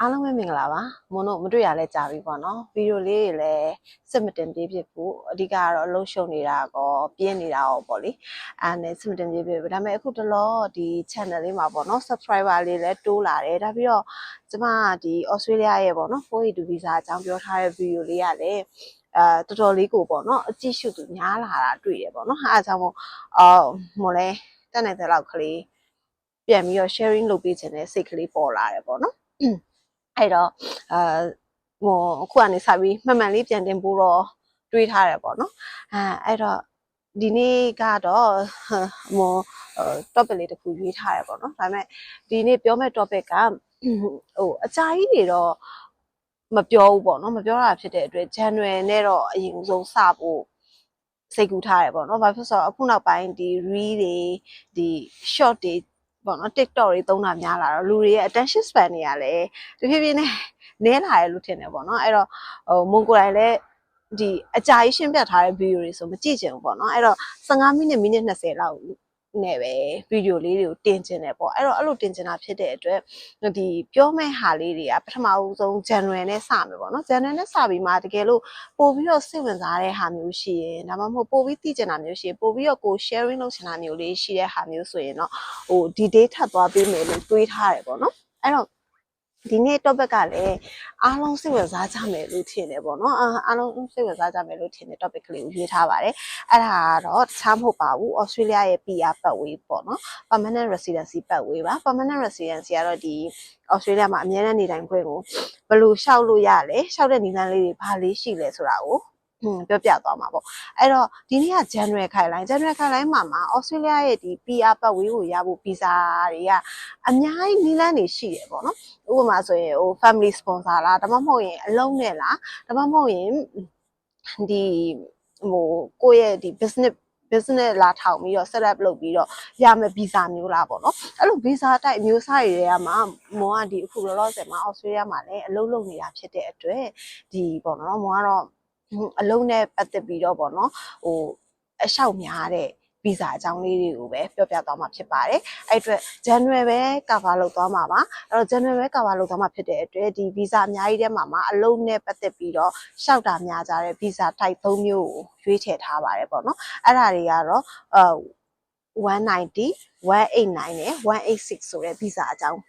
အားလုံးပဲမင်္ဂလာပါမွန်တို့မတွေ့ရလဲကြာပြီပေါ့နော်ဗီဒီယိုလေးတွေလည်းစစ်မတင်ပြေးဖြစ်ဘူးအဓိကကတော့အလုံးရှုံနေတာကောပြင်းနေတာရောပေါ့လေအဲ့နဲ့စစ်မတင်ပြေးဖြစ်ဘူးဒါပေမဲ့အခုတလောဒီ channel လေးမှာပေါ့နော် subscriber လေးလည်းတိုးလာတယ်ဒါပြီးတော့ကျမဒီ Australia ရဲ့ပေါ့နော် 482 visa အကြောင်းပြောထားတဲ့ဗီဒီယိုလေးကလည်းအဲတော်တော်လေးကိုပေါ့နော်အကြည့်ရှုသူများလာတာတွေ့ရပေါ့နော်အဲအကြောင်းမို့အော်မလဲတက်နေတဲ့လောက်ကလေးပြန်ပြီးတော့ sharing လုပ်ပေးခြင်းနဲ့စိတ်ကလေးပေါ်လာတယ်ပေါ့နော် အဲ့တော့အာဟိုအခုကနေစပြီးမှန်မှန်လေးပြန်တင်ဖို့တော့တွေးထားတယ်ပေါ့နော်အဲအဲ့တော့ဒီနေ့ကတော့ဟို topic လေးတစ်ခုရွေးထားတယ်ပေါ့နော်ဒါပေမဲ့ဒီနေ့ပြောမယ့် topic ကဟိုအကြာကြီးတွေတော့မပြောဘူးပေါ့နော်မပြောတာဖြစ်တဲ့အတွက် January နဲ့တော့အရင်ဆုံးစဖို့စိတ်ကူးထားတယ်ပေါ့နော်ဘာဖြစ်ဆိုတော့အခုနောက်ပိုင်းဒီ reel တွေဒီ short တွေ ပေါ့နော် TikTok တွေသုံးတာများလာတော့လူတွေရဲ့ attention span တွေကလည်းတဖြည်းဖြည်းနဲ့နည်းလာတယ်လို့ထင်တယ်ပေါ့နော်အဲ့တော့ဟိုမွန်ကိုယ်တိုင်လည်းဒီအကြာကြီးရှင်းပြထားတဲ့ video တွေဆိုမကြည့်ချင်ဘူးပေါ့နော်အဲ့တော့15မိနစ်မိနစ်20လောက် နဲ့ပဲဗီဒီယိုလေးတွေကိုတင်ကျင်တယ်ပေါ့အဲ့တော့အဲ့လိုတင်ကျင်တာဖြစ်တဲ့အတွက်ဒီပြောမဲ့ဟာလေးတွေကပထမဦးဆုံး January နဲ့စမယ်ပေါ့နော် January နဲ့စပြီးမှတကယ်လို့ပို့ပြီးတော့စိတ်ဝင်စားတဲ့ဟာမျိုးရှိရင်ဒါမှမဟုတ်ပို့ပြီးသိကျင်တာမျိုးရှိရင်ပို့ပြီးတော့ကို sharing လုပ်ချင်တာမျိုးလေးရှိတဲ့ဟာမျိုးဆိုရင်တော့ဟိုဒီ date ထပ်သွားပေးမယ်လို့တွေးထားတယ်ပေါ့နော်အဲ့တော့ ဒီနေ့ topic ကလည်းအားလုံးစိတ်ဝင်စားကြမယ်လို့ထင်တယ်ပေါ့နော်အာအားလုံးစိတ်ဝင်စားကြမယ်လို့ထင်တဲ့ topic ကလေးကိုရွေးထားပါတယ်အဲ့ဒါကတော့တခြားမဟုတ်ပါဘူး Australia ရဲ့ PR ပတ်ဝေးပေါ့နော် permanent residency ပတ်ဝေးပါ permanent residency ကတော့ဒီ Australia မှာအများနဲ့နေထိုင်ခွင့်ကိုဘယ်လိုလျှောက်လို့ရလဲလျှောက်တဲ့နည်းလမ်းလေးတွေဘာလေးရှိလဲဆိုတာကိုဟွန်း ပြောပြသွားမှာပေါ့အဲ့တော့ဒီနေ့က January ခိုင်လိုင်း January ခိုင်လိုင်းမှာမှာ Australia ရဲ့ဒီ PR ပတ်ဝေးကိုရဖို့ visa တွေကအများကြီးနည်းလမ်းတွေရှိတယ်ပေါ့နော်ဥပမာဆိုရင်ဟို family sponsor လားဒါမှမဟုတ်ရင်အလုံးနဲ့လားဒါမှမဟုတ်ရင်ဒီဟိုကိုယ့်ရဲ့ဒီ business business လာထောင်ပြီးတော့ set up လုပ်ပြီးတော့ရမယ် visa မျိုးလားပေါ့နော်အဲ့လို visa တိုက်မျိုးစားတွေတွေကမှမောကဒီအခုလောလောဆယ်မှာ Australia မှာလည်းအလုပ်လုပ်နေတာဖြစ်တဲ့အတွက်ဒီပေါ့နော်မောကတော့ အလုံးနဲ့ပတ်သက်ပြီးတော့ပေါ့နော်ဟိုအလျှောက်များတဲ့ဗီဇာအကြောင်းလေးတွေကိုပဲပြောပြသွားမှာဖြစ်ပါတယ်။အဲ့အတွက် January ပဲ cover လုပ်သွားမှာပါ။အဲ့တော့ January ပဲ cover လုပ်သွားမှာဖြစ်တဲ့အတွက်ဒီဗီဇာအများကြီးထဲမှာမှာအလုံးနဲ့ပတ်သက်ပြီးတော့ရှောက်တာများကြတဲ့ဗီဇာ type 3မျိုးကိုရွေးချယ်ထားပါတယ်ပေါ့နော်။အဲ့ဒါတွေကတော့အာ190 189နဲ့186ဆိုတဲ့ဗီဇာအကြောင်း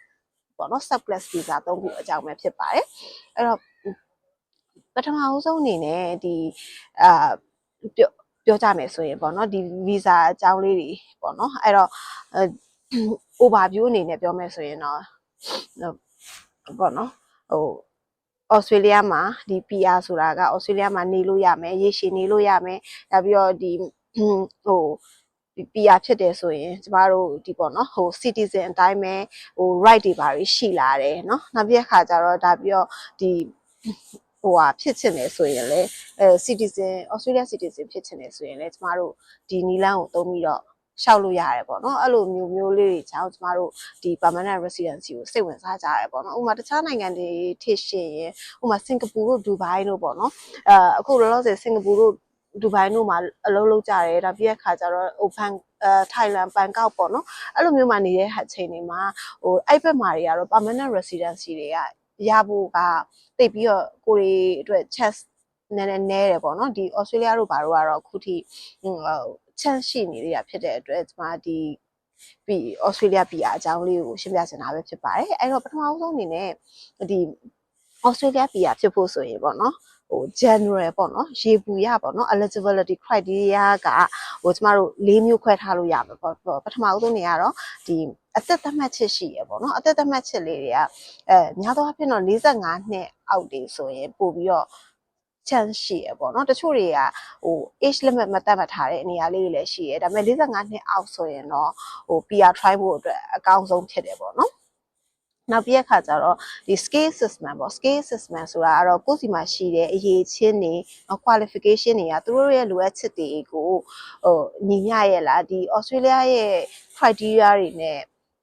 ပေါ့နော် sub class visa ၃ခုအကြောင်းပဲဖြစ်ပါတယ်။အဲ့တော့ ပထမအဦးဆုံးအနေနဲ့ဒီအာပြောပြောကြမယ်ဆိုရင်ပေါ့နော်ဒီ visa အကြောင်းလေးတွေပေါ့နော်အဲ့တော့ overview အနေနဲ့ပြောမယ်ဆိုရင်တော့ပေါ့နော်ဟို Australia မှာဒီ PR ဆိုတာက Australia မှာနေလို့ရမယ်ရေရှည်နေလို့ရမယ်ဒါပြီးတော့ဒီဟို PR ဖြစ်တယ်ဆိုရင်ကျမတို့ဒီပေါ့နော်ဟို citizen အတိုင်းပဲဟို right တွေပါရှိလာတယ်เนาะနောက်ပြီးအခါကျတော့ဒါပြီးတော့ဒီ ဟိုဟာဖြစ်ချင်တယ်ဆိုရင်လည်းအဲ citizen Australia citizen ဖြစ်ချင်တယ်ဆိုရင်လည်းကျမတို့ဒီနီလန်းကိုသုံးပြီးတော့ရှောက်လို့ရတယ်ပေါ့နော်အဲ့လိုမျိုးမျိုးလေးတွေကြောင့်ကျမတို့ဒီ permanent residency ကိုစိတ်ဝင်စားကြရတယ်ပေါ့နော်ဥပမာတခြားနိုင်ငံတွေထစ်ရှင်ရင်ဥပမာစင်ကာပူတို့ဒူဘိုင်းတို့ပေါ့နော်အဲအခုလောလောဆယ်စင်ကာပူတို့ဒူဘိုင်းတို့မှာအလုပ်လုပ်ကြတယ်ဒါပြီးတဲ့ခါကျတော့ဟိုဘန်အဲထိုင်လန်ဘန်ကောက်ပေါ့နော်အဲ့လိုမျိုးမှာနေတဲ့အချိန်တွေမှာဟိုအဲ့ဘက်မှာတွေကတော့ permanent residency တွေက ရဖို့ကတိတ်ပြီးတော့ကိုရီအတွက် chance နည်းနည်းနဲတယ်ပေါ့နော်ဒီ Australia တို့ဘာတို့ကတော့အခုထိဟို chance ရှိနေသေးတာဖြစ်တဲ့အတွက်ကျွန်မဒီပြီး Australia PR အကြောင်းလေးကိုရှင်းပြချင်တာပဲဖြစ်ပါတယ်အဲ့တော့ပထမဆုံးအနေနဲ့ဒီ Australia PR ဖြစ်ဖို့ဆိုရင်ပေါ့နော် ဟို general ပေါ့နော်ရေပူရပေါ့နော် eligibility criteria ကဟိုကျမတို့၄မျိုးခွဲထားလို့ရမှာပေါ့ပထမဦးဆုံးနေရတော့ဒီအသက်သတ်မှတ်ချက်ရှိရပေါ့နော်အသက်သတ်မှတ်ချက်လေးတွေကအဲများသောအားဖြင့်တော့45နှစ်အောက်တွေဆိုရင်ပို့ပြီးတော့ chance ရှိရပေါ့နော်တချို့တွေကဟို age limit မတတ်မှတ်ထားတဲ့နေရာလေးတွေလည်းရှိရဒါပေမဲ့45နှစ်အောက်ဆိုရင်တော့ဟို PR try ဖို့အတွက်အကောင်းဆုံးဖြစ်တယ်ပေါ့နော် နောက်ပြီးအခါကျတော့ဒီ scale system ပေါ့ scale system ဆိုတာကတော့ကိုယ့်စီမှာရှိတဲ့အရေးချင်းတွေ qualification တွေကသူတို့ရဲ့လိုအပ်ချက်တွေကိုဟိုညီမျှရဲ့လားဒီ Australia ရဲ့ criteria တွေနဲ့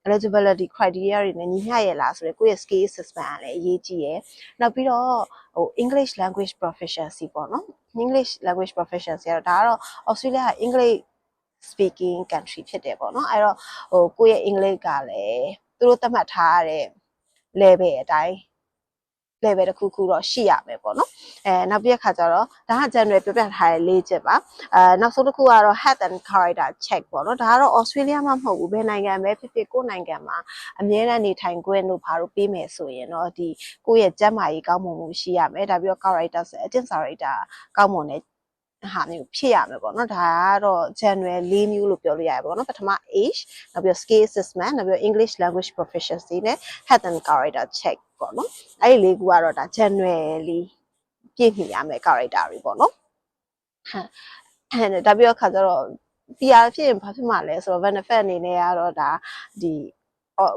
eligibility criteria တွေနဲ့ညီမျှရဲ့လားဆိုတော့ကိုယ့်ရဲ့ scale system ကလည်းအရေးကြီးရယ်နောက်ပြီးတော့ဟို English language proficiency ပေါ့နော် English language proficiency ကတော့ဒါကတော့ Australia က English speaking country ဖြစ်တယ်ပေါ့နော်အဲ့တော့ဟိုကိုယ့်ရဲ့ English ကလည်းသူ တို့သတ်မှတ်ထားတဲ့ level အတိုင်း level တစ်ခုခုတော့ရှိရမယ်ပေါ့နော်အဲနောက်ပြီးတဲ့ခါကျတော့ဒါက general ပြပြထားတဲ့လေးချက်ပါအဲနောက်ဆုံးတစ်ခုကတော့ health and character check ပေါ့နော်ဒါကတော့ Australia မှာမဟုတ်ဘူးဘယ်နိုင်ငံပဲဖြစ်ဖြစ်ကိုယ့်နိုင်ငံမှာအမြဲတမ်းနေထိုင်ခွင့်တို့ဘာလို့ပေးမယ်ဆိုရင်တော့ဒီကိုယ့်ရဲ့ကျန်းမာရေးကောင်းမွန်မှုရှိရမယ်ဒါပြီးတော့ character ဆိုအကျင့်စာရိတ္တကောင်းမွန်တဲ့ ဟာမျိုးဖြစ်ရမယ်ပေါ့နော်ဒါကတော့ general ၄မျိုးလို့ပြောလို့ရတယ်ပေါ့နော်ပထမ age နောက်ပြီးတော့ skill assessment နောက်ပြီးတော့ English language proficiency နဲ့ health and character check ပေါ့နော်အဲ့ဒီလေးခုကတော့ဒါ generally ပြည့်မီရမယ် character တွေပေါ့နော်ဟမ်အဲဒါပြီးတော့ခါကျတော့ PR ဖြစ်ရင်ဘာဖြစ်မှာလဲဆိုတော့ benefit အနေနဲ့ကတော့ဒါဒီအော်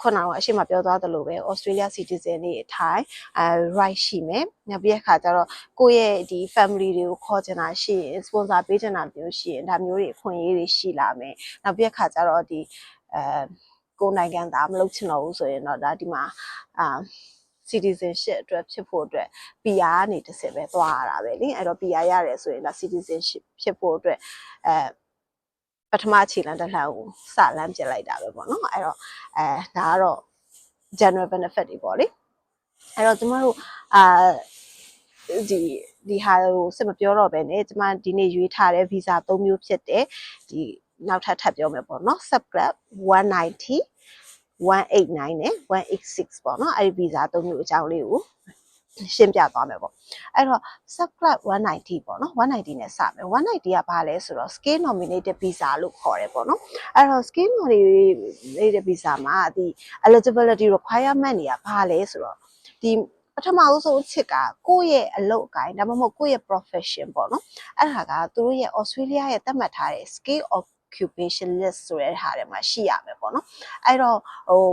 ခုနကအရှိမပြောသွားသလိုပဲ Australia citizen တွေအထိုင်အဲ right ရှိမယ်။နောက်ပြီးတဲ့ခါကျတော့ကိုယ့်ရဲ့ဒီ family တွေကိုခေါ်ချင်တာရှိရင် sponsor ပေးချင်တာမျိုးရှိရင်ဒါမျိုးတွေအခွင့်အရေးတွေရှိလာမယ်။နောက်ပြီးတဲ့ခါကျတော့ဒီအဲကိုယ်နိုင်ငံသားမလုပ်ချင်တော့ဘူးဆိုရင်တော့ဒါဒီမှာအာ citizenship အတွက်ဖြစ်ဖို့အတွက် PR ကနေတစ်ဆင့်ပဲသွားရတာပဲလीအဲ့တော့ PR ရတယ်ဆိုရင်ဒါ citizenship ဖြစ်ဖို့အတွက်အဲ ပထမခြေလမ်းတစ်လှမ်းကိုစလမ်းပြလိုက်တာပဲပေါ့နော်အဲ့တော့အဲဒါကတော့ general benefit တွေပေါ့လေအဲ့တော့ကျမတို့အာဒီဒီဟာကိုစစ်မပြောတော့ပဲねကျမဒီနေ့ရွေးထားတဲ့ visa ၃မျိုးဖြစ်တဲ့ဒီနောက်ထပ်ထပ်ပြောမယ်ပေါ့နော် sub club 190 189နဲ့186ပေါ့နော်အဲ့ဒီ visa ၃မျိုးအကြောင်းလေးကို ရှင်းပြသွားမယ်ပေါ့အဲ့တော့ sub club 190ပေါ့နော်190နဲ့စမယ်190ကဘာလဲဆိုတော့ scale nominated visa လို့ခေါ်တယ်ပေါ့နော်အဲ့တော့ scale nominated visa မှာဒီ eligibility requirement တွေကဘာလဲဆိုတော့ဒီပထမဦးဆုံးအချက်ကကိုယ့်ရဲ့အလုပ်အကိုင်းဒါမှမဟုတ်ကိုယ့်ရဲ့ profession ပေါ့နော်အဲ့ဒါကသူတို့ရဲ့ Australia ရဲ့သတ်မှတ်ထားတဲ့ scale of occupation list ဆိုတဲ့ဟာတွေမှာရှိရမယ်ပေါ့နော်အဲ့တော့ဟို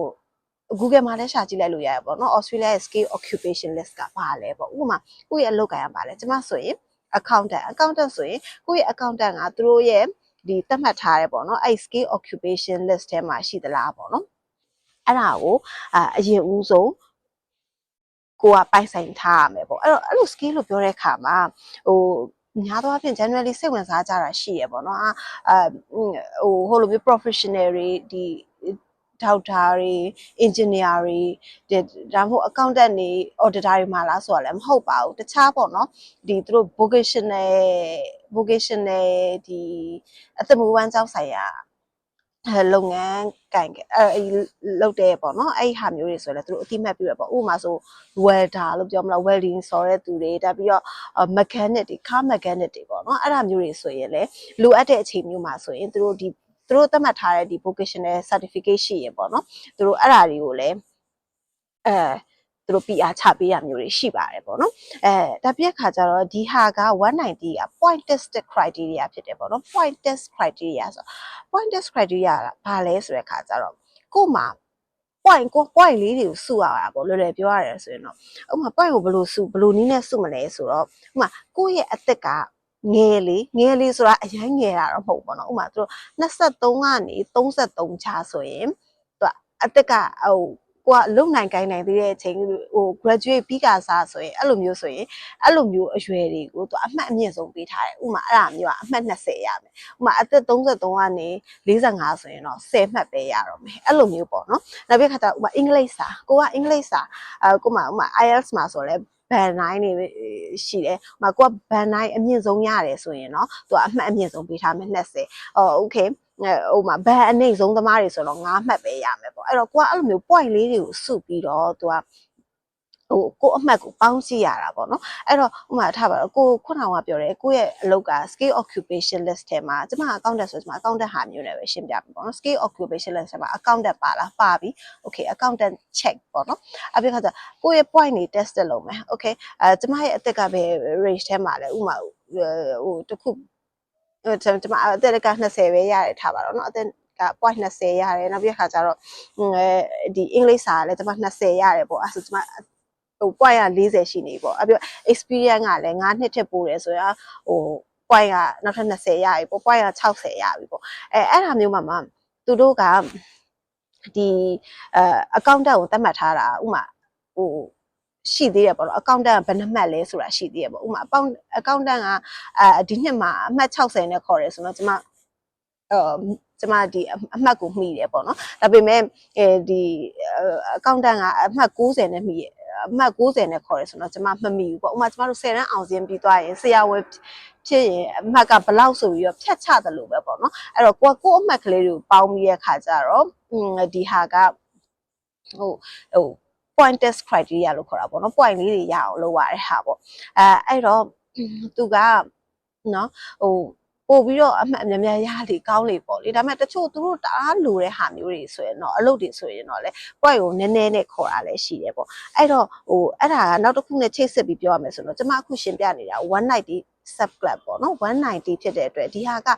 Google မှာလည်းရှာကြည့်လိုက်လို့ရတယ်ပေါ့နော် Australia ရဲ့ scale occupation list ကဘာလဲပေါ့ဥပမာကိုယ့်ရဲ့အလုပ်ကိုင်ရပါလဲကျွန်မဆိုရင် accountant accountant ဆိုရင်ကိုယ့်ရဲ့ accountant ကသူတို့ရဲ့ဒီသတ်မှတ်ထားရဲပေါ့နော်အဲ့ scale occupation list ထဲမှာရှိသလားပေါ့နော်အဲ့ဒါကိုအအရင်ဦးဆုံးကိုကပိုင်ဆိုင်ထားရမယ်ပေါ့အဲ့တော့အဲ့လို scale လို့ပြောတဲ့အခါမှာဟိုများသောအားဖြင့် generally စိတ်ဝင်စားကြတာရှိရပေါ့နော်အာဟိုဟိုလိုမျိုး professional တွေဒီ doctor တွေ engineer တွေဒါမှမဟုတ် accountant တွေ auditor တွေမှာလားဆိုတော့လည်းမဟုတ်ပါဘူးတခြားပေါ့နော်ဒီသူတို့ vocational vocational ဒီအသက်မွေးဝမ်းကြောင်းဆိုင်ရာအဲလုပ်ငန်းကင်အဲလုပ်တဲ့ပေါ့နော်အဲ့ဟာမျိုးတွေဆိုလည်းသူတို့အတိမတ်ပြရပေါ့ဥပမာဆို welder လို့ပြောမလား welding ဆိုတဲ့သူတွေဒါပြီးတော့ mechanic တွေ car mechanic တွေပေါ့နော်အဲ့ဒါမျိုးတွေဆိုရင်လည်းလိုအပ်တဲ့အချိန်မျိုးမှာဆိုရင်သူတို့ဒီ သူတို့သတ်မှတ်ထားတဲ့ဒီ vocational certificate ရှိရပေါ့နော်သူတို့အဲ့ဒါတွေကိုလည်းအဲသူတို့ PR ချပေးရမျိုးတွေရှိပါတယ်ပေါ့နော်အဲဒါပြက်ခါကျတော့ဒီဟာက190က point test criteria ဖြစ်တယ်ပေါ့နော် point test criteria ဆို point test criteria ကဘာလဲဆိုတဲ့ခါကျတော့ကို့မှာ point ကို point လေးတွေကိုစုရတာပေါ့လွယ်လွယ်ပြောရတယ်ဆိုရင်တော့ဥပမာ point ကိုဘယ်လိုစုဘယ်လိုနည်းနဲ့စုမလဲဆိုတော့ဥပမာကိုယ့်ရဲ့အသက်က ငယ်လေးငယ်လေးဆိုတာအရင်ငယ်တာတော့မဟုတ်ဘူးပေါ့နော်ဥပမာသူတို့23ကနေ33ချဆိုရင်သူကအသက်ကဟိုကိုကလုံနိုင်ကိုင်းနိုင်သေးတဲ့အချိန်ဟို graduate ပြီးကစားဆိုရင်အဲ့လိုမျိုးဆိုရင်အဲ့လိုမျိုးအရွယ်တွေကိုသူအမှတ်အမြင့်ဆုံးပေးထားတယ်ဥမာအဲ့ဒါမျိုးကအမှတ်20ရမယ်ဥမာအသက်33ကနေ45ဆိုရင်တော့10မှတ်ပဲရတော့မယ်အဲ့လိုမျိုးပေါ့နော်နောက်ပြီးခါကျဥမာအင်္ဂလိပ်စာကိုကအင်္ဂလိပ်စာအဲကိုမှဥမာ IELTS မှာဆိုလဲ ဘန်တိုင်းတွေရှိတယ်။ဟိုမှာကိုကဘန်တိုင်းအမြင့်ဆုံးရတယ်ဆိုရင်တော့သူကအမှတ်အမြင့်ဆုံးပေးထားမယ်20။အော်โอเคဟိုမှာဘန်အနေဆုံးသမားတွေဆိုတော့9မှတ်ပဲရမယ်ပေါ့။အဲ့တော့ကိုကအဲ့လိုမျိုး point လေးတွေကိုစုပြီးတော့သူက ဟိုကိုအမှတ်ကိုပေါင်းကြည့်ရတာပေါ့နော်အဲ့တော့ဥမာထားပါတော့ကိုခုနကပြောတယ်ကိုရဲ့အလုပ်က skill occupation list ထဲမှာကျမ accountant ဆိုကျမ accountant ဟာမျိုးနဲ့ပဲရှင်းပြပြီပေါ့နော် skill occupation list ထဲမှာ accountant ပါလားပါပြီ okay accountant check ပေါ့နော်အပြင်ခါကျကိုရဲ့ point တွေ test လုပ်မယ် okay အဲကျမရဲ့အသက်ကပဲ range ထဲမှာလဲဥမာဟိုတခုကျမအသက်က20ပဲရတယ်ထားပါတော့เนาะအသက်က point 20ရတယ်နောက်ပြီးခါကျတော့အဲဒီအင်္ဂလိပ်စာကလည်းကျမ20ရတယ်ပေါ့အဲဆိုကျမ ဟို point က40ရှိနေပေါ့အပြီး experience ကလည်း9နှစ်ထက်ပိုတယ်ဆိုရင်ဟို point ကနောက်ထပ်20ရပြီပေါ့ point က60ရပြီပေါ့အဲအဲ့ဒါမျိုးမှာမှသူတို့ကဒီအဲ accountant ကိုသတ်မှတ်ထားတာဥမာဟိုရှိသေးတယ်ပေါ့နော် accountant ကဘယ်နှမှတ်လဲဆိုတာရှိသေးတယ်ပေါ့ဥမာ accountant ကအဲဒီနှစ်မှာအမှတ်60နဲ့ခေါ်တယ်ဆိုတော့ကျွန်မအဲကျမဒီအမှတ်ကိုမှီတယ်ပေါ့နော်ဒါပေမဲ့အဲဒီ accountant ကအမှတ်60နဲ့မှီ အမှတ်60နဲ့ခေါ်တယ်ဆိုတော့ကျမမမိဘူးပေါ့ဥပမာကျမတို့10တန်းအောင်စင်းပြီးသွားရင်ဆရာဝန်ဖြစ်ရင်အမှတ်ကဘလောက်ဆိုပြီးတော့ဖြတ်ချတယ်လို့ပဲပေါ့နော်အဲ့တော့ကိုကကိုအမှတ်ကလေးတွေကိုပေါင်းပြီးတဲ့ခါကျတော့ဒီဟာကဟိုဟို point test criteria လို့ခေါ်တာပေါ့နော် point လေးတွေရအောင်လုပ်ရတဲ့ဟာပေါ့အဲအဲ့တော့သူကနော်ဟို ပို့ပြီးတော့အမှတ်အများများရလေကောင်းလေပေါ့လေဒါပေမဲ့တချို့သူတို့တအားလိုတဲ့ဟာမျိုးတွေဆိုရင်တော့အလုပ်တွေဆိုရင်တော့လေ point ကိုနည်းနည်းနဲ့ခေါ်တာလည်းရှိတယ်ပေါ့အဲ့တော့ဟိုအဲ့ဒါကနောက်တစ်ခုနဲ့ချိတ်ဆက်ပြီးပြောရမယ်ဆိုတော့ကျွန်မအခုရှင်းပြနေတာ190 sub club ပေါ့နော်190ဖြစ်တဲ့အတွက်ဒီဟာက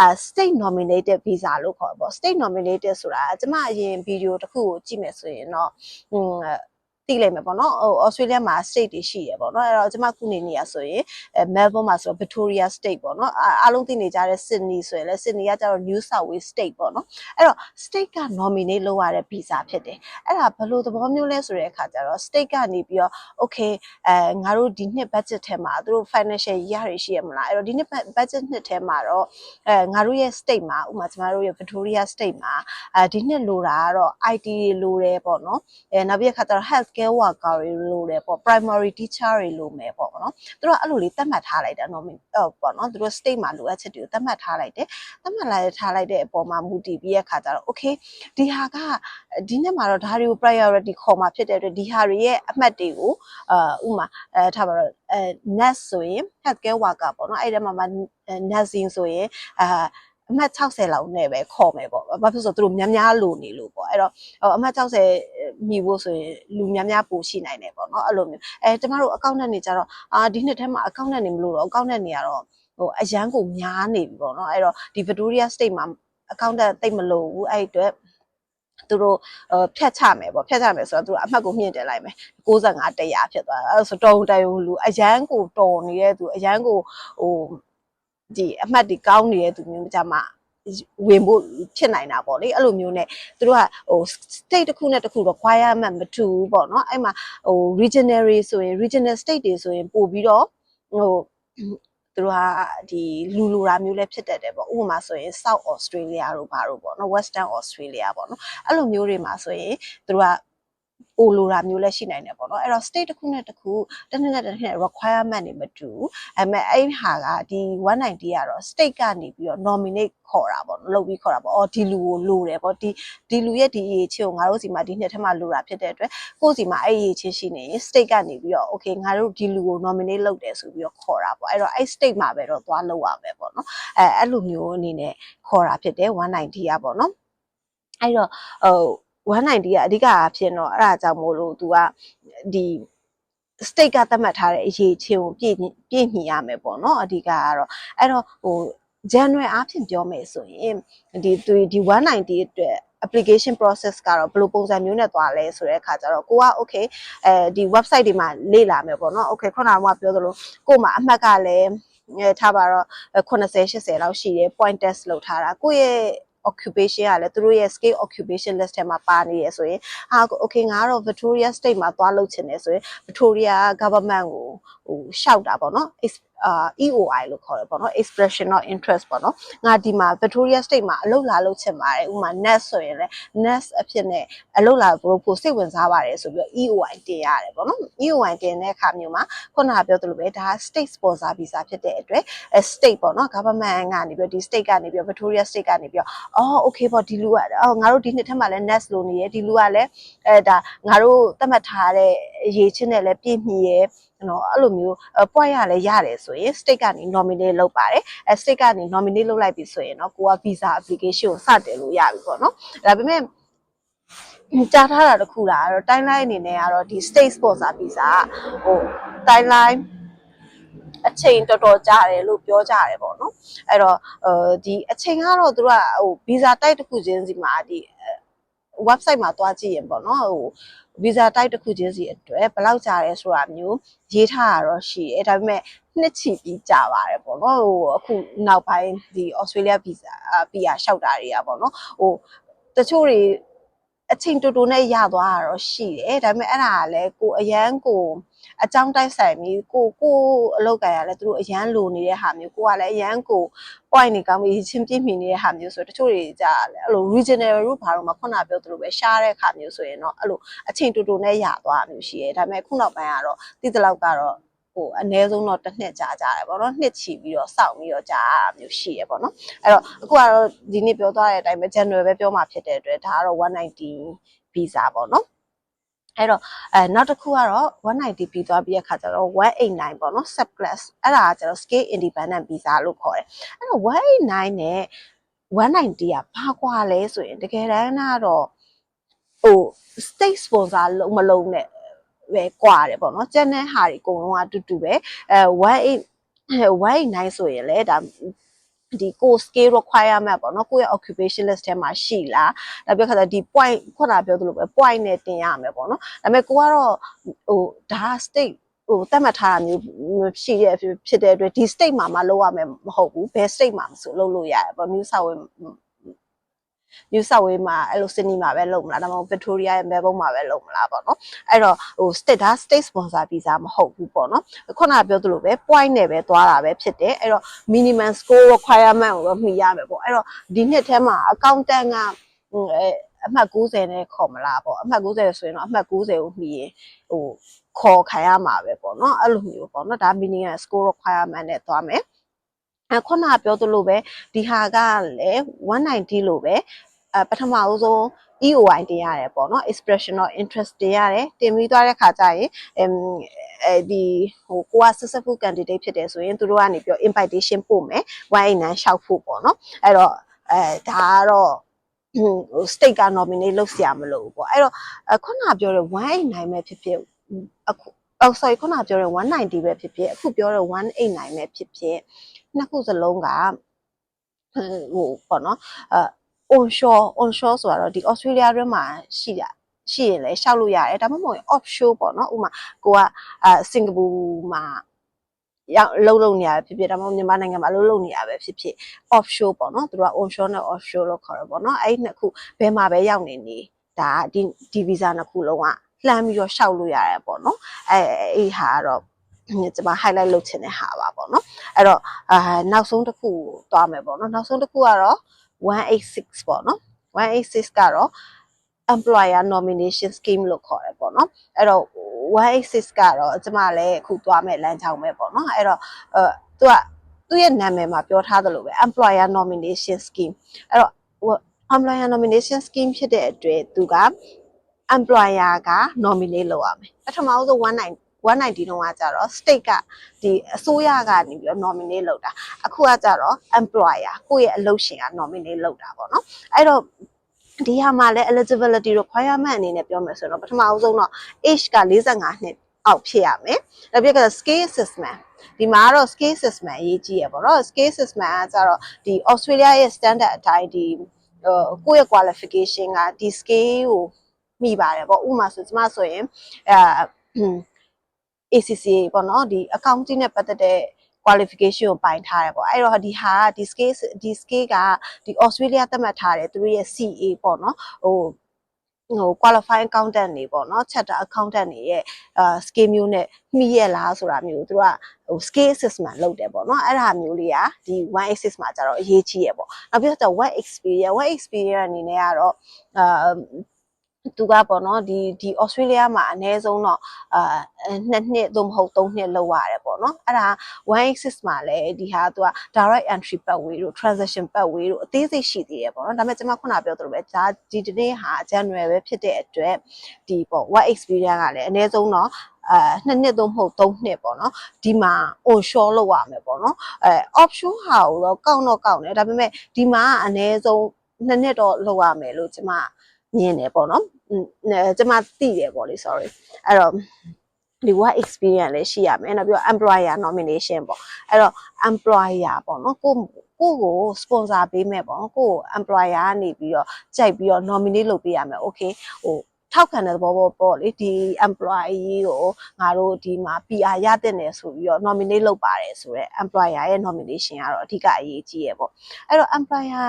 အာ state nominated visa လို့ခေါ်ပေါ့ state nominated ဆိုတာကျမအရင်ဗီဒီယိုတစ်ခုကိုကြည့်မယ်ဆိုရင်တော့ဟွန်း သိလိုက်မယ်ပေါ့နော်ဟို Australia မှာ state တွေရှိရပေါ့နော်အဲ့တော့ကျွန်မခုနေနေရဆိုရင်အဲ Melbourne မှာဆိုတော့ Victoria state ပေါ့နော်အားလုံးသိနေကြတဲ့ Sydney ဆိုရင်လည်း Sydney ကကျတော့ New South Wales state ပေါ့နော်အဲ့တော့ state က nominate လုပ်ရတဲ့ visa ဖြစ်တယ်အဲ့ဒါဘယ်လိုသဘောမျိုးလဲဆိုတဲ့အခါကျတော့ state ကနေပြီးတော့ okay အဲငါတို့ဒီနှစ် budget ထဲမှာသူတို့ financial year တွေရှိရမလားအဲ့တော့ဒီနှစ် budget နှစ်ထဲမှာတော့အဲငါတို့ရဲ့ state မှာဥပမာကျမတို့ရဲ့ Victoria state မှာအဲဒီနှစ်လိုတာကတော့ IT တွေလိုတယ်ပေါ့နော်အဲနောက်ပြီးအခါကျတော့ health care worker တွေလိုတယ်ပေါ့ primary teacher တွေလိုမယ်ပေါ့နော်သူတို့ကအဲ့လိုလေးသတ်မှတ်ထားလိုက်တာနော်ဟောပေါ့နော်သူတို့ state မှာလိုအပ်ချက်တွေကိုသတ်မှတ်ထားလိုက်တယ်သတ်မှတ်လိုက်ထားလိုက်တဲ့အပေါ်မှာမူတည်ပြီးရခါကျတော့ okay ဒီဟာကဒီနေ့မှာတော့ဒါတွေကို priority ခေါ်มาဖြစ်တဲ့အတွက်ဒီဟာတွေရဲ့အမှတ်တွေကိုအာဥမာအဲထားပါတော့အဲ nurse ဆိုရင် health care worker ပေါ့နော်အဲ့ဒီမှာမှာ nursing ဆိုရင်အာ အမှတ်60လောက်နဲ့ပဲခေါ်မယ်ပေါ့ဘာဖြစ်လို့ဆိုတော့သူတို့များများလိုနေလို့ပေါ့အဲ့တော့အမှတ်60မြည်ဖို့ဆိုရင်လူများများပိုရှိနိုင်တယ်ပေါ့နော်အဲ့လိုမျိုးအဲကျမတို့အကောင့်နဲ့နေကြတော့အာဒီနှစ်ထဲမှာအကောင့်နဲ့နေမလို့တော့အကောင့်နဲ့နေရတော့ဟိုအရန်ကိုများနေပြီပေါ့နော်အဲ့တော့ဒီ Victoria State မှာအကောင့်တက်တိတ်မလို့ဘူးအဲ့အတွက်သူတို့ဖြတ်ချမယ်ပေါ့ဖြတ်ချမယ်ဆိုတော့သူတို့အမှတ်ကိုမြင့်တက်လိုက်မယ်65တရားဖြစ်သွားတာအဲ့ဆိုတော်တိုင်လူအရန်ကိုတော်နေတဲ့သူအရန်ကိုဟို ဒီအမှတ်ဒီကောင်းနေတဲ့သူမျိုးကြမှာဝင်ဖို့ဖြစ်နိုင်တာပေါ့လေအဲ့လိုမျိုးနဲ့သူတို့ကဟို state တစ်ခုနဲ့တစ်ခု requirement မတူဘူးပေါ့နော်အဲ့မှာဟို regional တွေဆိုရင် regional state တွေဆိုရင်ပို့ပြီးတော့ဟိုသူတို့ကဒီလူလူရာမျိုးလည်းဖြစ်တတ်တယ်ပေါ့ဥပမာဆိုရင် South Australia တို့ဘာတို့ပေါ့နော် Western Australia ပေါ့နော်အဲ့လိုမျိုးတွေမှာဆိုရင်သူတို့က ပိုလိုတာမျိုးလည်းရှိနိုင်တယ်ပေါ့နော်အဲ့တော့ state တစ်ခုနဲ့တစ်ခုတစ်နှစ်နဲ့တစ်နှစ် requirement တွေမတူဘူးအဲမဲ့အဲ့ဟာကဒီ190ကတော့ state ကနေပြီးတော့ nominate ခေါ်တာပေါ့နော်လုပ်ပြီးခေါ်တာပေါ့အော်ဒီလူကိုလိုတယ်ပေါ့ဒီဒီလူရဲ့ဒီအရေးချင်းကိုငါတို့စီမှာဒီနှစ်ထက်မှလိုတာဖြစ်တဲ့အတွက်ကိုယ့်စီမှာအဲ့အရေးချင်းရှိနေရင် state ကနေပြီးတော့ okay ငါတို့ဒီလူကို nominate လုပ်တယ်ဆိုပြီးတော့ခေါ်တာပေါ့အဲ့တော့အဲ့ state မှာပဲတော့သွားလုပ်ရမယ်ပေါ့နော်အဲအဲ့လိုမျိုးအနေနဲ့ခေါ်တာဖြစ်တယ်190ကပေါ့နော်အဲ့တော့ဟို 190ကအဓိကအဖြစ်တော့အဲ့ဒါကြောင့်မို့လို့ तू ကဒီ state ကသတ်မှတ်ထားတဲ့အရေးချင်းကိုပြည့်ပြည့်ညီရမယ်ပေါ့နော်အဓိကကတော့အဲ့တော့ဟို general အားဖြင့်ပြောမယ်ဆိုရင်ဒီဒီ190အတွက် application process ကတော့ဘယ်လိုပုံစံမျိုးနဲ့သွားလဲဆိုတဲ့အခါကျတော့ကိုက okay အဲဒီ website တွေမှာလေ့လာမယ်ပေါ့နော် okay ခုနကပြောသလိုကို့မှာအမှတ်ကလည်းအဲထားပါတော့80 80လောက်ရှိတယ် point test လောက်ထားတာကိုယ့်ရဲ့ occupation ကလည်းသူတို့ရဲ့ scale occupation list ထဲမှာပါနေရဆိုရင်ဟာ okay ငါကတော့ Victoria State မှာသွားလုပ်ချင်တယ်ဆိုရင် Victoria government ကိုဟိုရှောက်တာပေါ့နော် အာ EOI လို့ခေါ်တယ်ပေါ့နော် expression of interest ပေါ့နော်ငါဒီမှာ Victoria State မှာအလုပ်လာလုပ်ချင်ပါတယ်ဥပမာ NET ဆိုရင်လည်း NET အဖြစ်နဲ့အလုပ်လာဖို့ဖို့စိတ်ဝင်စားပါတယ်ဆိုပြီးတော့ EOI တင်ရတယ်ပေါ့နော် EOI တင်တဲ့အခါမျိုးမှာခုနကပြောသလိုပဲဒါ state sponsor visa ဖြစ်တဲ့အတွက် state ပေါ့နော် government ကနေပြီးတော့ဒီ state ကနေပြီးတော့ Victoria State ကနေပြီးတော့အော် okay ပေါ့ဒီလူကအော်ငါတို့ဒီနှစ်ထက်မှလည်း NET လို့နေရဒီလူကလည်းအဲဒါငါတို့သတ်မှတ်ထားတဲ့ရေချင်းနဲ့လည်းပြည့်မီရဲ့ နော်အဲ့လိုမျိုး point ရလဲရတယ်ဆိုရင် state ကနေ nominate လုပ်ပါတယ်အဲ state ကနေ nominate လုပ်လိုက်ပြီဆိုရင်တော့ကိုက visa application ကိုစတင်လို့ရပြီပေါ့နော်ဒါပေမဲ့ကြားထားတာတခုလားတော့ timeline အနေနဲ့ကတော့ဒီ state sponsor visa ဟို timeline အချိန်တော်တော်ကြာတယ်လို့ပြောကြတယ်ပေါ့နော်အဲ့တော့အဲဒီအချိန်ကတော့သူတို့ကဟို visa type တစ်ခုချင်းစီမှာဒီ website မှာတွားကြည့်ရင်ပေါ့နော်ဟို visa type တစ်ခုချင်းစီအတွက်ဘယ်လောက်ကြာလဲဆိုတာမျိုးရေးထားတာတော့ရှိတယ်ဒါပေမဲ့နှစ်ချီပြီးကြာပါတယ်ပေါ့နော်ဟိုအခုနောက်ပိုင်းဒီ Australia visa PR လျှောက်တာတွေကပေါ့နော်ဟိုတချို့တွေအချိန်တူတူနဲ့ရသွားတာတော့ရှိတယ်ဒါပေမဲ့အဲ့ဒါကလည်းကိုအရန်ကို အကြောင်းတိုက်ဆိုင်ပြီးကိုကိုအလောက်ကရလည်းသူတို့အရန်လိုနေတဲ့ဟာမျိုးကိုကလည်းအရန်ကို point နေကောင်းပြီးချင်းပြည့်မီနေတဲ့ဟာမျိုးဆိုတချို့တွေကြာလည်းအဲ့လို regional route ဘာလို့မခုနပြောသလိုပဲရှားတဲ့ခါမျိုးဆိုရင်တော့အဲ့လိုအချိန်တူတူနဲ့ရသွားတာမျိုးရှိရဲဒါပေမဲ့ခုနောက်ပိုင်းကတော့တိတလောက်ကတော့ဟိုအနည်းဆုံးတော့တစ်နှစ်ကြာကြတယ်ပေါ့နော်နှစ်ချီပြီးတော့စောင့်ပြီးတော့ကြာရတာမျိုးရှိရပေါ့နော်အဲ့တော့အခုကတော့ဒီနေ့ပြောသွားတဲ့အတိုင်းပဲ general ပဲပြောမှဖြစ်တဲ့အတွက်ဒါကတော့190 visa ပေါ့နော် အဲ့တော့အဲနောက်တစ်ခုကတော့190ပြီးသွားပြီးတဲ့ခါကျတော့189ပေါ့နော် sub class အဲ့ဒါကကျတော့ scale independent visa လို့ခေါ်တယ်အဲ့တော့189နဲ့190ကဘာကွာလဲဆိုရင်တကယ်တမ်းကတော့ဟို state sponsor လုံးမလုံးနဲ့ပဲကွာတယ်ပေါ့နော်ကျန်တဲ့ဟာတွေအကုန်လုံးကအတူတူပဲအဲ18 189ဆိုရင်လေဒါ ဒီကို scale requirement ပေါ့နော်ကိုယ့်ရဲ့ occupation list ထဲမှာရှိလားဒါပြောခါကျဒီ point ခုနပြောသလိုပဲ point နဲ့တင်ရမယ်ပေါ့နော်ဒါပေမဲ့ကိုကတော့ဟိုဒါ state ဟိုတတ်မှတ်ထားတာမျိုးရှိရဖြစ်တဲ့အတွက်ဒီ state မှာမလုပ်ရမယ်မဟုတ်ဘူးဘယ် state မှာမဆိုလုပ်လို့ရတယ်ပေါ့ New South Wales New South Wales မှာအဲ့လို Sydney မှာပဲလုပ်မလားဒါမှမဟုတ် Victoria ရဲ့ Melbourne မှာပဲလုပ်မလားပေါ့နော်အဲ့တော့ဟို state ဒါ state sponsor visa မဟုတ်ဘူးပေါ့နော်ခုနပြောသလိုပဲ point နဲ့ပဲသွားတာပဲဖြစ်တယ်အဲ့တော့ minimum score requirement ကိုတော့မှီရမယ်ပေါ့အဲ့တော့ဒီနှစ်ထဲမှာ accountant ကဟိုအဲအမှတ်90နဲ့ခေါ်မလားပေါ့အမှတ်90ဆိုရင်တော့အမှတ်90ကိုမှီရင်ဟိုခေါ်ခံရမှာပဲပေါ့နော်အဲ့လိုမျိုးပေါ့နော်ဒါ minimum score requirement နဲ့သွားမယ်အဲခုနပြောသလိုပဲဒီဟာကလည်း190လို့ပဲ အဲပထမဦးဆုံး EOI တင်ရတယ်ပေါ့နော် expressional interest တင်ရတယ်တင်ပြီးသွားတဲ့ခါကျရင်အဲဒီဟိုကိုက successful candidate ဖြစ်တယ်ဆိုရင်သူတို့ကနေပြော invitation ပို့မယ်189လျှောက်ဖို့ပေါ့နော်အဲ့တော့အဲဒါကတော့ဟို state က nominate လုပ်စရာမလိုဘူးပေါ့အဲ့တော့ခုနပြောတဲ့189ပဲဖြစ်ဖြစ်အခုအော် sorry ခုနပြောတဲ့190ပဲဖြစ်ဖြစ်အခုပြောတဲ့189ပဲဖြစ်ဖြစ်နှစ်ခုစလုံးကဟိုပေါ့နော်အဲ onshore onshore ဆိုတော့ဒီ Australia တွင်းမှာရှိတာရှိရင်လည်းရှောက်လို့ရတယ်ဒါမှမဟုတ် offshore ပေါ့နော်ဥမာကိုကအဲစင်ကာပူမှာရောက်လုံးလုံးနေရဖြစ်ဖြစ်ဒါမှမဟုတ်မြန်မာနိုင်ငံမှာလုံးလုံးနေရပဲဖြစ်ဖြစ် offshore ပေါ့နော်သူတို့က onshore နဲ့ offshore လို့ခေါ်တယ်ပေါ့နော်အဲ့ဒီနှစ်ခုဘယ်မှာပဲရောက်နေနေဒါဒီဒီ visa နှစ်ခုလုံးကလှမ်းပြီးတော့ရှောက်လို့ရတယ်ပေါ့နော်အဲအဲ့ဟာကတော့ကျွန်မ highlight လုပ်ချင်တဲ့ဟာပါပေါ့နော်အဲ့တော့အာနောက်ဆုံးတစ်ခုသွားမယ်ပေါ့နော်နောက်ဆုံးတစ်ခုကတော့ 186ပေါ့နော်186ကတော့ employer nomination scheme လို့ခေါ်တယ်ပေါ့နော်အဲ့တော့186ကတော့ကျမလည်းအခုသွားမဲ့လမ်းကြောင်းပဲပေါ့နော်အဲ့တော့အဲသူကသူ့ရဲ့နာမည်မှာပြောထားသလိုပဲ employer nomination scheme အဲ့တော့ employer nomination scheme ဖြစ်တဲ့အတွက်သူက employer က nominate လုပ်ရမယ်ပထမဆုံး19 190တုန်းကကြတော့ state ကဒီအစိုးရကနေပြီးတော့ nominate လုပ်တာအခုကကြတော့ employer ကိုယ့်ရဲ့အလုပ်ရှင်က nominate လုပ်တာပေါ့နော်အဲ့တော့ဒီဟာမှာလည်း eligibility requirement အနေနဲ့ပြောမယ်ဆိုတော့ပထမအဆုံးတော့ age က45နှစ်အောက်ဖြစ်ရမယ်။ဒါပြက်က scale assessment ဒီမှာကတော့ scale assessment အရေးကြီးရပေါ့နော် scale assessment ကကြတော့ဒီ Australia ရဲ့ standard အတိုင်းဒီဟိုကိုယ့်ရဲ့ qualification ကဒီ scale ကိုမိပါတယ်ပေါ့ဥပမာဆိုကျမဆိုရင်အဲ ACCA ပေါ့နော်ဒီ accounting နဲ့ပတ်သက်တဲ့ qualification ကိုပိုင်ထားတယ်ပေါ့အဲ့တော့ဒီဟာဒီ scale ဒီ scale ကဒီ Australia သတ်မှတ်ထားတယ်သူတို့ရဲ့ CA ပေါ့နော်ဟိုဟို qualifying accountant တွေပေါ့နော် charter accountant တွေရဲ့အာ scale မျိုးနဲ့မှီရလားဆိုတာမျိုးသူကဟို scale assessment လုပ်တယ်ပေါ့နော်အဲ့ဒါမျိုးလေးကဒီ186မှာကျတော့အရေးကြီးရပေါ့နောက်ပြီးတော့ work experience work experience အနေနဲ့ကတော့အာ သူကပေါ့နော်ဒီဒီ Australia မှာအနည်းဆုံးတော့အာနှစ်နှစ်သို့မဟုတ်သုံးနှစ်လောက်ရတယ်ပေါ့နော်အဲ့ဒါ186မှာလည်းဒီဟာသူက direct entry pathway တို့ transaction pathway တို့အသေးစိတ်ရှိသေးတယ်ပေါ့နော်ဒါပေမဲ့ကျွန်မခုနပြောသလိုပဲဒါဒီဒီနေ့ဟာ general ပဲဖြစ်တဲ့အတွက်ဒီပေါ့ work experience ကလည်းအနည်းဆုံးတော့အဲနှစ်နှစ်သုံးမဟုတ်သုံးနှစ်ပေါ့နော်ဒီမှာ onshore လောက်ရမယ်ပေါ့နော်အဲ offshore ဟာကိုတော့ကောက်တော့ကောက်တယ်ဒါပေမဲ့ဒီမှာအနည်းဆုံးနှစ်နှစ်တော့လောက်ရမယ်လို့ကျွန်မ မြင်တယ်ပေါ့နော်อืมကျွန်မသိတယ်ပေါ့လေ sorry အဲ့တော့ဒီ work experience လည်းရှိရမယ်နောက်ပြီးတော့ employer nomination ပေါ့အဲ့တော့ employer ပေါ့နော်ကိုကိုကို sponsor ပေးမယ်ပေါ့နော်ကိုကို employer ကနေပြီးတော့ကြိုက်ပြီးတော့ nominate လုပ်ပေးရမယ် okay ဟိုထောက်ခံတဲ့သဘောပေါ့ပေါ့လေဒီ employee ကိုငါတို့ဒီမှာ PR ရတဲ့နယ်ဆိုပြီးတော့ nominate လုပ်ပါတယ်ဆိုတော့ employer ရဲ့ nomination ကတော့အဓိကအရေးကြီးရပေါ့အဲ့တော့ employer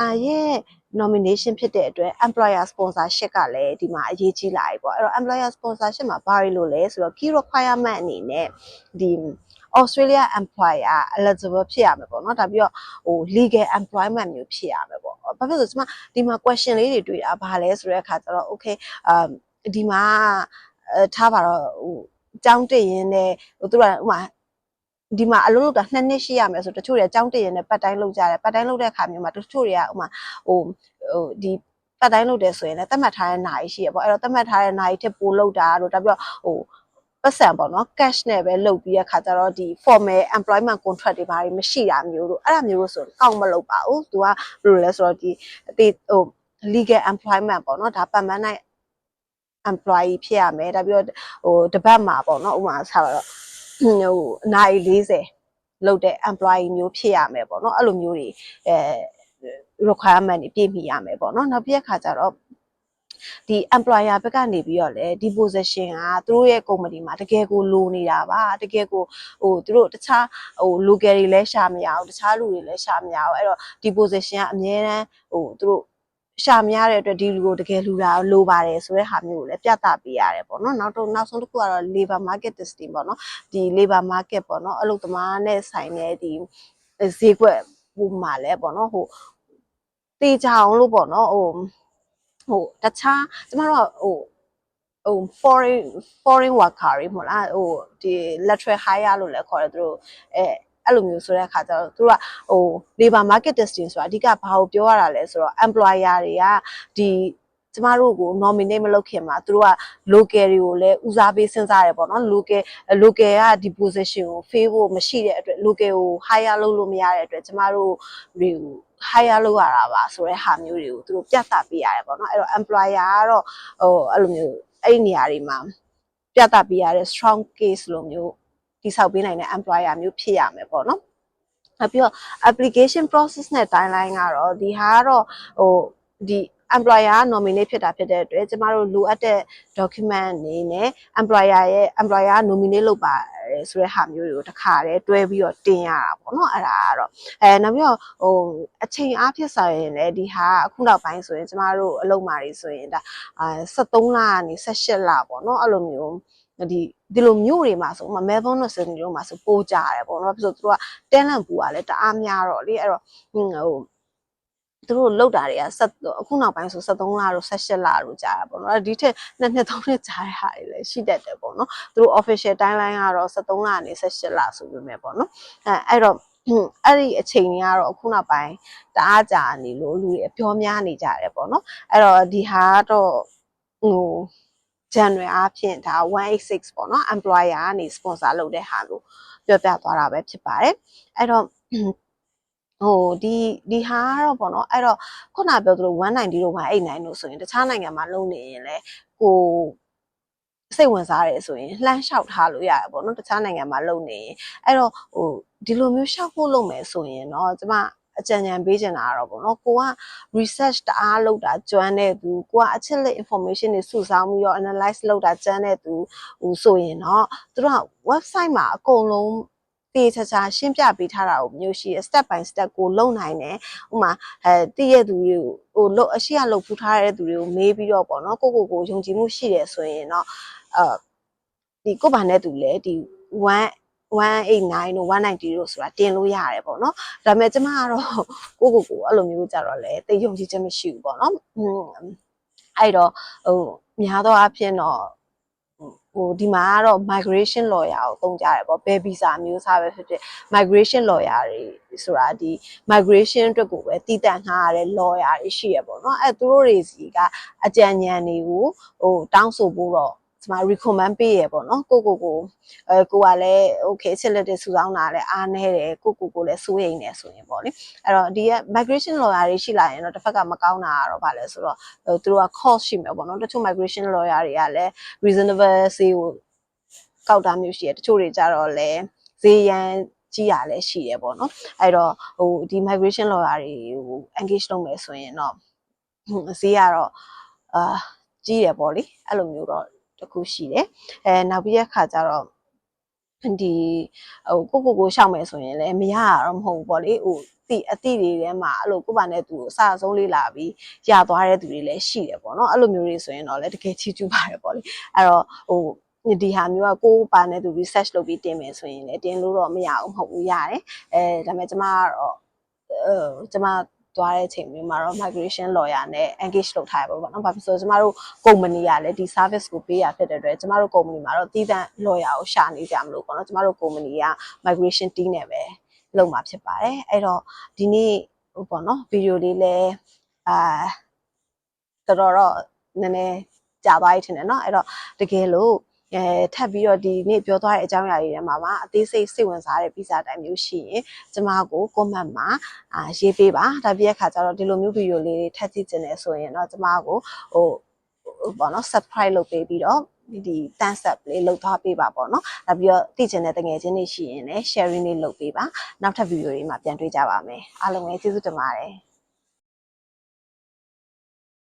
အာရဲ့ nomination ဖြစ်တဲ့အတွက် employer sponsorship ကလည်းဒီမှာအရေးကြီးလာပြီပေါ့အဲ့တော့ employer sponsorship မှာဘာတွေလို့လဲဆိုတော့ key requirement အနေနဲ့ဒီ Australia employer eligible ဖြစ်ရမယ်ပေါ့နော်ဒါပြီးတော့ဟို legal employment မျိုးဖြစ်ရမယ်ပေါ့ဘာဖြစ်လို့လဲဆိုတော့ဒီမှာ question လေးတွေတွေ့တာဘာလဲဆိုတဲ့အခါကျတော့ okay အမ်ဒီမှာအဲထားပါတော့ဟိုအကြောင်းတည်ရင်းနဲ့ဟိုသူကဥမာ ဒီမှာအလုပ်လုပ်တာနှစ်နှစ်ရှိရမယ်ဆိုတချို့တွေအကြောင်းတည်ရင်လည်းပတ်တိုင်းလုပ်ကြတယ်ပတ်တိုင်းလုပ်တဲ့အခါမျိုးမှာတချို့တွေကဥမာဟိုဟိုဒီပတ်တိုင်းလုပ်တယ်ဆိုရင်လည်းသတ်မှတ်ထားတဲ့နိုင်ရှိရပေါ့အဲ့တော့သတ်မှတ်ထားတဲ့နိုင်ထက်ပိုလုပ်တာတို့ဒါပြီးတော့ဟိုပတ်စံပေါ့နော် cash နဲ့ပဲလုပ်ပြီးရခါကျတော့ဒီ formal employment contract တွေဘာတွေမရှိတာမျိုးတို့အဲ့ဒါမျိုးလို့ဆိုကောက်မလုပ်ပါဘူးသူကဘယ်လိုလဲဆိုတော့ဒီအတေဟို legal employment ပေါ့နော်ဒါပတ်မှန်နိုင် employee ဖြစ်ရမယ်ဒါပြီးတော့ဟိုတပတ်မှာပေါ့နော်ဥပမာဆက်ပါတော့ ဟိုအနာရီ40လုပ်တဲ့ employee မျိုးဖြစ်ရမယ်ပေါ့နော်အဲ့လိုမျိုးတွေအဲ requirement တွေပြည့်မီရမယ်ပေါ့နော်နောက်ပြီးတဲ့ခါကျတော့ဒီ employer ဘက်ကနေပြီးတော့လေဒီ position ကသူတို့ရဲ့ company မှာတကယ်ကိုလိုနေတာပါတကယ်ကိုဟိုသူတို့တခြားဟို local တွေလည်းရှာမရအောင်တခြားလူတွေလည်းရှာမရအောင်အဲ့တော့ဒီ position ကအများတန်းဟိုသူတို့ ရှာမရတဲ့အတွက်ဒီလူကိုတကယ်လူတာလိုပါတယ်ဆိုတဲ့ဟာမျိုးကိုလည်းပြသပေးရတယ်ပေါ့နော်နောက်တော့နောက်ဆုံးတစ်ခုကတော့ labor market testing ပေါ့နော်ဒီ labor market ပေါ့နော်အလုပ်သမားနဲ့ဆိုင်တဲ့ဒီဈေးကွက်ဟိုမှာလဲပေါ့နော်ဟိုတေချာအောင်လို့ပေါ့နော်ဟိုဟိုတခြားကျမတို့ကဟိုဟို foreign foreign worker တွေမဟုတ်လားဟိုဒီ lateral hire လို့လည်းခေါ်တယ်သူတို့အဲ အဲ့လိုမျိုးဆိုတဲ့အခါကျတော့သူတို့ကဟို labor market testing ဆိုတာအဓိကဘာကိုပြောရတာလဲဆိုတော့ employer တွေကဒီကျမတို့ကို nominate မလုပ်ခင်မှာသူတို့က local တွေကိုလည်းဦးစားပေးစဉ်းစားရပေါ့နော် local local ကဒီ position ကို fail ဖို့မရှိတဲ့အတွက် local ကို hire လုပ်လို့မရတဲ့အတွက်ကျမတို့တွေကို hire လုပ်ရတာပါဆိုတဲ့ဟာမျိုးတွေကိုသူတို့ပြသပေးရတယ်ပေါ့နော်အဲ့တော့ employer ကတော့ဟိုအဲ့လိုမျိုးအဲ့ဒီနေရာတွေမှာပြသပေးရတဲ့ strong case လိုမျိုး တိဆောက်ပေးနိုင်တဲ့ employer မျိုးဖြစ်ရမယ်ပေါ့နော်နောက်ပြီးတော့ application process နဲ့ timeline ကတော့ဒီဟာကတော့ဟိုဒီ employer က nominate ဖြစ်တာဖြစ်တဲ့အတွက်ကျမတို့လိုအပ်တဲ့ document အနေနဲ့ employer ရဲ့ employer က nominate လုပ်ပါတယ်ဆိုတဲ့ဟာမျိုးတွေကိုတစ်ခါတည်းတွဲပြီးတော့တင်ရတာပေါ့နော်အဲ့ဒါကတော့အဲနောက်ပြီးတော့ဟိုအချိန်အားဖြင့်ဆိုရင်လည်းဒီဟာအခုနောက်ပိုင်းဆိုရင်ကျမတို့အလုပ်မာတွေဆိုရင်ဒါအာ73လကနေ18လပေါ့နော်အဲ့လိုမျိုးဒီ ဒီလိုမျိုးတွေမှာဆိုဥပမာ Melbourne နဲ့ Sydney တို့မှာဆိုပိုးကြရတယ်ပေါ့နော်ပြီးဆိုသူတို့က talent pool ကလည်းတအားများတော့လေအဲ့တော့ဟိုသူတို့လောက်တာတွေကဆက်အခုနောက်ပိုင်းဆို73လတို့18လတို့ကြာတာပေါ့နော်ဒီထက်နှစ်နှစ်သုံးနှစ်ကြာတဲ့ဟာတွေလည်းရှိတတ်တယ်ပေါ့နော်သူတို့ official timeline ကတော့73လကနေ18လဆိုပေမဲ့ပေါ့နော်အဲအဲ့တော့အဲ့ဒီအချိန်ကြီးကတော့အခုနောက်ပိုင်းတအားကြာနေလို့လူတွေအပြောများနေကြတယ်ပေါ့နော်အဲ့တော့ဒီဟာကတော့ဟို January အဖြစ်ဒါ186ပေါ့နော် employer ကနေ sponsor လုပ်တဲ့ဟာလို့ပြောပြသွားတာပဲဖြစ်ပါတယ်အဲ့တော့ဟိုဒီဒီဟာကတော့ပေါ့နော်အဲ့တော့ခုနပြောသလို190တို့189တို့ဆိုရင်တခြားနိုင်ငံမှာလုံနေရင်လည်းကိုစိတ်ဝင်စားတယ်ဆိုရင်လှမ်းလျှောက်ထားလို့ရတယ်ပေါ့နော်တခြားနိုင်ငံမှာလုံနေရင်အဲ့တော့ဟိုဒီလိုမျိုးလျှောက်ဖို့လုပ်မယ်ဆိုရင်เนาะကျမ အကြံဉာဏ်ပေးချင်တာကတော့ပေါ့နော်ကိုက research တအားလုပ်တာကျွမ်းတဲ့သူကိုကအချက်လက် information တွေစုဆောင်းပြီးတော့ analyze လုပ်တာကျွမ်းတဲ့သူဟိုဆိုရင်တော့သူတို့က website မှာအကုန်လုံးတေးချာချာရှင်းပြပေးထားတာကိုမျိုးရှိရ step by step ကိုလုပ်နိုင်တယ်ဥမာအဲတည့်ရသူတွေကိုဟိုလို့အရှိရလုပ်ဖူးထားတဲ့သူတွေကိုမေးပြီးတော့ပေါ့နော်ကိုကိုကိုယုံကြည်မှုရှိတယ်ဆိုရင်တော့အဲဒီကိုဘာနဲ့သူလဲဒီ1 189တို့190တို့ဆိုတာတင်လို့ရတယ်ပေါ့နော်ဒါပေမဲ့ကျမကတော့ကိုကိုကိုအဲ့လိုမျိုးကြတော့လေတိတ်ယုံကြည်ချက်မရှိဘူးပေါ့နော်အဲ့တော့ဟိုများသောအားဖြင့်တော့ဟိုဒီမှာကတော့ migration lawyer ကိုသုံးကြတယ်ပေါ့ဘယ် visa မျိုးစားပဲဖြစ်ဖြစ် migration lawyer တွေဆိုတာဒီ migration အတွက်ကိုပဲတည်တံ့ထားရတဲ့ lawyer တွေရှိရပေါ့နော်အဲသူတို့တွေစီကအကြံဉာဏ်တွေကိုဟိုတောင်းဆိုဖို့တော့ ကျွန်မ recommend ပေးရပေါ့နော်ကိုကိုကိုအဲကိုကလည်း okay ချက်လက်တွေစုဆောင်းတာလည်းအားနေတယ်ကိုကိုကိုလည်းစိုးရိမ်နေဆိုရင်ပေါ့လေအဲ့တော့ဒီက migration lawyer တွေရှိလာရင်တော့တစ်ဖက်ကမကောင်းတာကတော့ဗာလဲဆိုတော့သူတို့က cost ရှိမယ်ပေါ့နော်တချို့ migration lawyer တွေကလည်း reasonable ဈေးကိုကောက်တာမျိုးရှိတယ်တချို့တွေကြတော့လည်းဈေးရန်ကြီးရလည်းရှိတယ်ပေါ့နော်အဲ့တော့ဟိုဒီ migration lawyer တွေကို engage လုပ်မယ်ဆိုရင်တော့ဈေးကတော့အာကြီးတယ်ပေါ့လေအဲ့လိုမျိုးတော့ တခုရှိတယ်အဲနောက်ပြီးတဲ့ခါကျတော့ဒီဟိုကိုကိုကိုရှောက်မယ်ဆိုရင်လည်းမရရတော့မဟုတ်ဘူးပေါ့လေဟိုတိအတိတွေထဲမှာအဲ့လိုကိုယ့်ဘာနဲ့သူအစားအဆုံးလေးလာပြီးရသွားတဲ့သူတွေလည်းရှိတယ်ပေါ့နော်အဲ့လိုမျိုးတွေဆိုရင်တော့လည်းတကယ်ချီးကျူးပါတယ်ပေါ့လေအဲ့တော့ဟိုဒီဟာမျိုးကကိုယ်ပါနဲ့သူ research လုပ်ပြီးတင်မယ်ဆိုရင်လည်းတင်လို့တော့မရဘူးမဟုတ်ဘူးရတယ်အဲဒါပေမဲ့ကျမကတော့အဲကျမ သွားတဲ့အချိန်မျိုးမှာတော့ migration lawyer နဲ့ engage လုပ်ထားရပါဘောเนาะဘာဖြစ်လို့လဲဆိုတော့ကျမတို့ company ကလည်းဒီ service ကိုပေးရဖြစ်တဲ့အတွက်ကျမတို့ company မှာတော့တည်တံ့ lawyer ကိုရှာနေကြမလို့ပေါ့เนาะကျမတို့ company က migration team နဲ့ပဲလုပ်မှာဖြစ်ပါတယ်အဲ့တော့ဒီနေ့ဟိုပေါ့เนาะဗီဒီယိုလေးလည်းအာတော်တော်တော့နည်းနည်းကြာသွားပြီထင်တယ်เนาะအဲ့တော့တကယ်လို့ အဲထပ်ပြီးတော့ဒီနေ့ပြောသွားတဲ့အကြောင်းအရာတွေထဲမှာပါအသေးစိတ်စိတ်ဝင်စားတဲ့ဗီဇာတိုင်းမျိုးရှိရင်ကျမကို comment မှာအာရေးပေးပါဒါပြည့်အခါကျတော့ဒီလိုမျိုးဗီဒီယိုလေးတွေထပ်ကြည့်ခြင်းနဲ့ဆိုရင်တော့ကျမကိုဟိုဟိုပေါ့နော် subscribe လုပ်ပေးပြီးတော့ဒီဒီ thumbs up လေးလုပ်သွားပေးပါပေါ့နော်။နောက်ပြီးတော့သိချင်တဲ့တငယ်ချင်းတွေရှိရင်လည်း sharing လေးလုပ်ပေးပါ။နောက်ထပ်ဗီဒီယိုတွေမှာပြန်တွေ့ကြပါမယ်။အားလုံးပဲကျေးဇူးတင်ပါတယ်။